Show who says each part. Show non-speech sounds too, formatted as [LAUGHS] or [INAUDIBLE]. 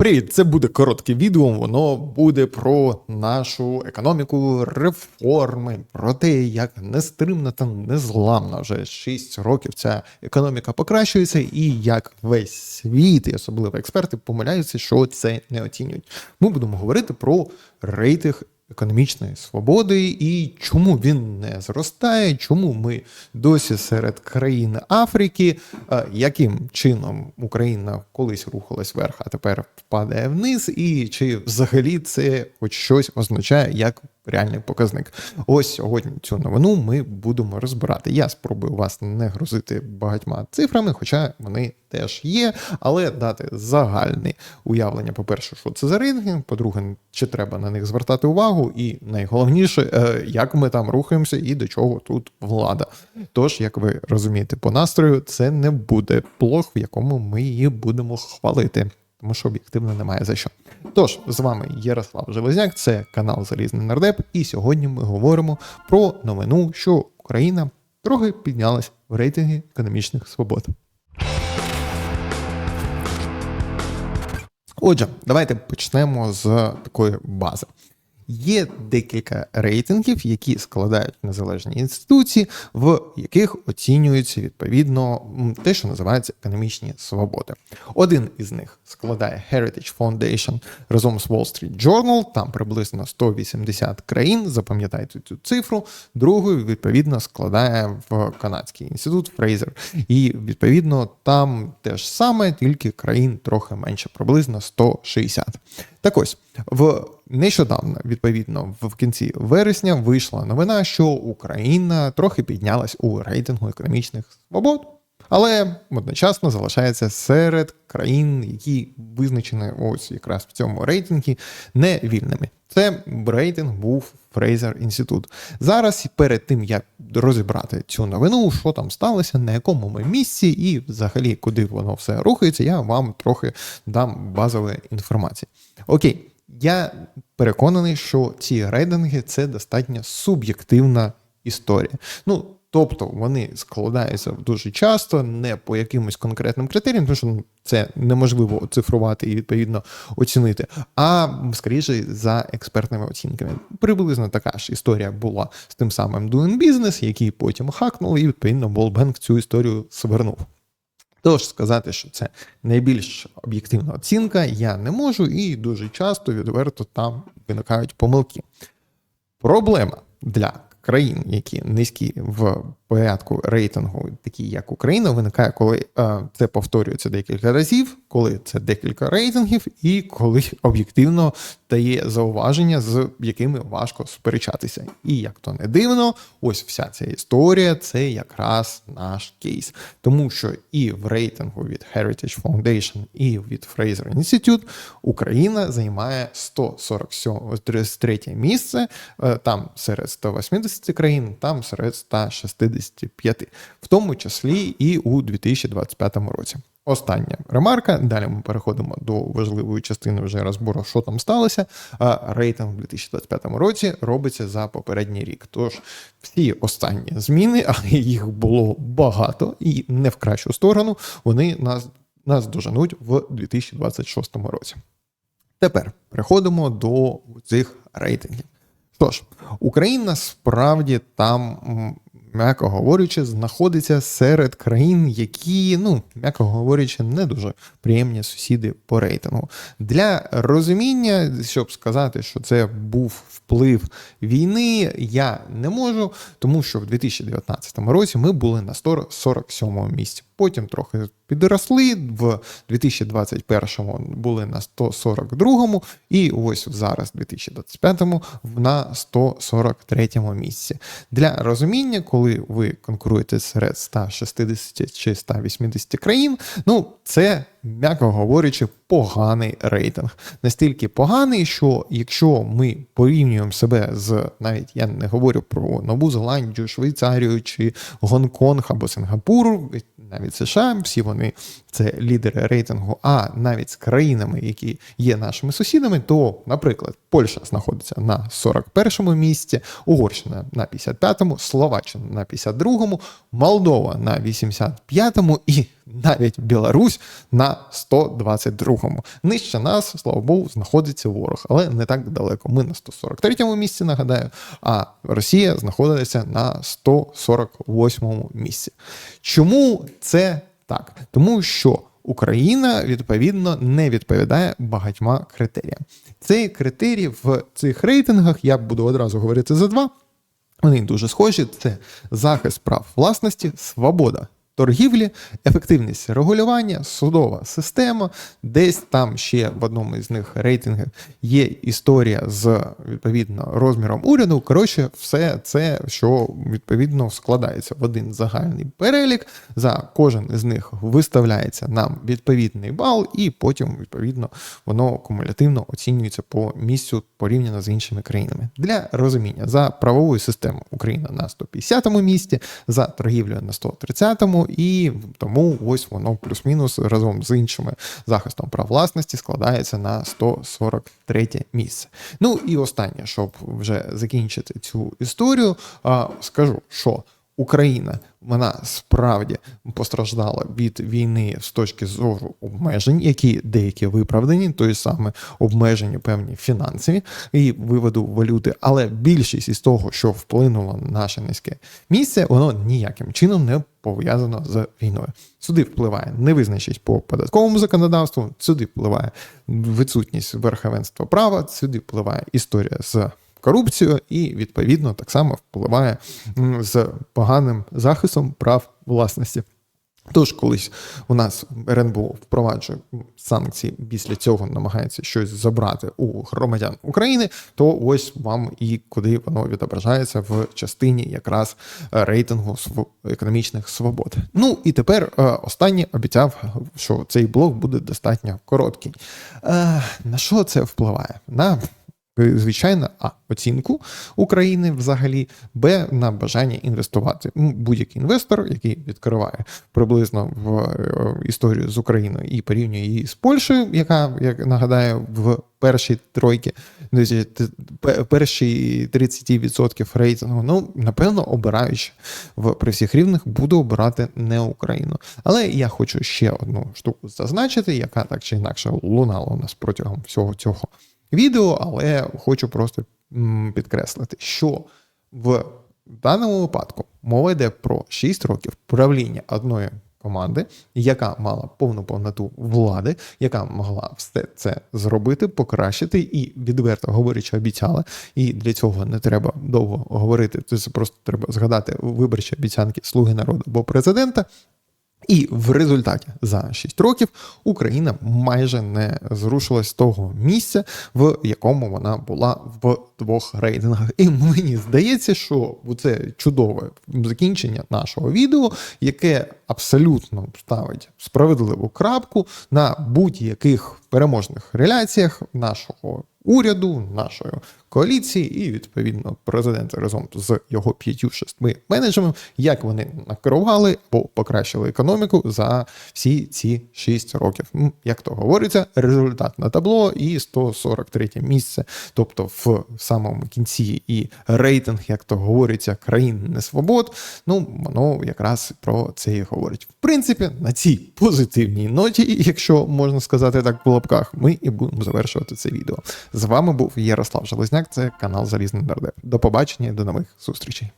Speaker 1: Привіт, це буде коротке відео. Воно буде про нашу економіку, реформи, про те, як нестримна та незламна вже 6 років ця економіка покращується, і як весь світ, і особливо експерти, помиляються, що це не оцінюють. Ми будемо говорити про рейтинг економічної свободи і чому він не зростає, чому ми досі серед країн Африки, е, яким чином Україна колись рухалась вверх, а тепер впадає вниз, і чи взагалі це хоч щось означає як реальний показник. Ось сьогодні цю новину ми будемо розбирати. Я спробую вас не грузити багатьма цифрами, хоча вони теж є, але дати загальне уявлення, по-перше, що це за рейтинги, по-друге, чи треба на них звертати увагу, і найголовніше, е, як ми там рухаємося і до чого тут влада. Тож, як ви розумієте, по настрою це не буде блог, в якому ми її будемо хвалити. Тому що об'єктивно немає за що. Тож, з вами Ярослав Железняк, це канал Залізний Нардеп, і сьогодні ми говоримо про новину, що Україна трохи піднялась в рейтинги економічних свобод. Отже, давайте почнемо з такої бази. Є декілька рейтингів, які складають незалежні інституції, в яких оцінюється відповідно те, що називається економічні свободи. Один із них складає Heritage Foundation разом з Wall Street Journal, там приблизно 180 країн. Запам'ятайте цю цифру. Другий, відповідно, складає в Канадський інститут Фрейзер. І відповідно там теж саме, тільки країн трохи менше, приблизно 160. Так ось в нещодавно, відповідно, в кінці вересня вийшла новина, що Україна трохи піднялась у рейтингу економічних свобод, але одночасно залишається серед країн, які визначені ось якраз в цьому рейтингі невільними. Це рейтинг був Фрейзер Інститут. Зараз перед тим як розібрати цю новину, що там сталося, на якому ми місці, і взагалі куди воно все рухається, я вам трохи дам базової інформації. Окей. Я переконаний, що ці рейтинги це достатньо суб'єктивна історія. Ну, тобто вони складаються дуже часто не по якимось конкретним критеріям, тому що ну, це неможливо оцифрувати і відповідно оцінити, а скоріше за експертними оцінками. Приблизно така ж історія була з тим самим Doing Business, який потім хакнули, і відповідно Болбенк цю історію свернув. Тож сказати, що це найбільш об'єктивна оцінка, я не можу, і дуже часто відверто там виникають помилки. Проблема для країн, які низькі в порядку рейтингу, такі як Україна, виникає, коли е, це повторюється декілька разів, коли це декілька рейтингів, і коли об'єктивно дає зауваження, з якими важко сперечатися. І як то не дивно, ось вся ця історія це якраз наш кейс. Тому що і в рейтингу від Heritage Foundation, і від Fraser Institute Україна займає 143 місце, е, там серед 180 країн, там серед 165, в тому числі і у 2025 році. Остання ремарка. Далі ми переходимо до важливої частини вже розбору, що там сталося. Рейтинг у 2025 році робиться за попередній рік. Тож всі останні зміни, [LAUGHS] а їх було багато і не в кращу сторону, вони нас, нас доженуть в 2026 році. Тепер переходимо до цих рейтингів. Тож, Україна справді там м'яко говорячи, знаходиться серед країн, які, ну, м'яко говорячи, не дуже приємні сусіди по рейтингу. Для розуміння, щоб сказати, що це був вплив війни, я не можу, тому що в 2019 році ми були на 147 місці. Потім трохи підросли, в 2021 були на 142 і ось зараз, в 2025 на 143 місці. Для розуміння, коли ви конкуруєте серед 160 чи 180 країн, ну це, м'яко говорячи, поганий рейтинг. Настільки поганий, що якщо ми порівнюємо себе з навіть я не говорю про Нову Зеландію, Швейцарію чи Гонконг або Сингапур, навіть США, всі вони це лідери рейтингу, а навіть з країнами, які є нашими сусідами, то, наприклад, Польща знаходиться на 41-му місці, Угорщина на 55-му, Словаччина на 52-му, Молдова на 85-му і навіть Білорусь на 122-му. Нижче нас, слава Богу, знаходиться ворог, але не так далеко. Ми на 143-му місці, нагадаю, а Росія знаходиться на 148-му місці. Чому це так? Тому що Україна відповідно не відповідає багатьма критеріям. Цей критерій в цих рейтингах я буду одразу говорити за два. Вони дуже схожі: це захист прав власності, свобода торгівлі, ефективність регулювання, судова система. Десь там ще в одному із них рейтингів є історія з відповідно розміром уряду. Коротше, все це, що відповідно складається в один загальний перелік. За кожен із них виставляється нам відповідний бал, і потім, відповідно, воно кумулятивно оцінюється по місцю порівняно з іншими країнами. Для розуміння за правовою системою Україна на 150-му місці, за торгівлею на 130-му, і тому ось воно плюс-мінус разом з іншими захистом прав власності складається на 143 місце. Ну і останнє, щоб вже закінчити цю історію, скажу, що Україна вона справді постраждала від війни з точки зору обмежень, які деякі виправдані, то саме обмежені певні фінансові і виводу валюти. Але більшість із того, що вплинуло на наше низьке місце, воно ніяким чином не пов'язано з війною. Сюди впливає невизначеність по податковому законодавству, сюди впливає відсутність верховенства права, сюди впливає історія з корупцію, і відповідно так само впливає з поганим захистом прав власності. Тож, колись у нас РНБО впроваджує санкції, після цього намагається щось забрати у громадян України, то ось вам і куди воно відображається в частині якраз рейтингу економічних свобод. Ну і тепер е, останній обіцяв, що цей блок буде достатньо короткий. Е, на що це впливає? На звичайно, а оцінку України взагалі, б на бажання інвестувати. Будь-який інвестор, який відкриває приблизно в е, історію з Україною і порівнює її з Польщею, яка як нагадаю в першій тройці, перші 30% рейтингу, ну напевно, обираючи в при всіх рівних, буду обирати не Україну. Але я хочу ще одну штуку зазначити, яка так чи інакше лунала у нас протягом всього цього відео, але хочу просто підкреслити, що в даному випадку мова йде про 6 років правління одної команди, яка мала повну повноту влади, яка могла все це зробити, покращити і відверто говорячи, обіцяла. І для цього не треба довго говорити. Це просто треба згадати виборчі обіцянки слуги народу або президента. І в результаті за 6 років Україна майже не зрушилась з того місця, в якому вона була в двох рейтингах. І мені здається, що це чудове закінчення нашого відео, яке абсолютно ставить справедливу крапку на будь-яких переможних реляціях нашого уряду, нашої коаліції, і відповідно президент разом з його п'ятью-шестьми менеджерами, як вони накерували або покращили економіку за всі ці шість років. Як то говориться, результат на табло і 143 місце, тобто в самому кінці і рейтинг, як то говориться, країн несвобод. Ну воно якраз про це і говорить. В принципі, на цій позитивній ноті, якщо можна сказати так в лапках, ми і будемо завершувати це відео. З вами був Ярослав Железняк, це канал Залізний Нардеп. До побачення до нових зустрічей.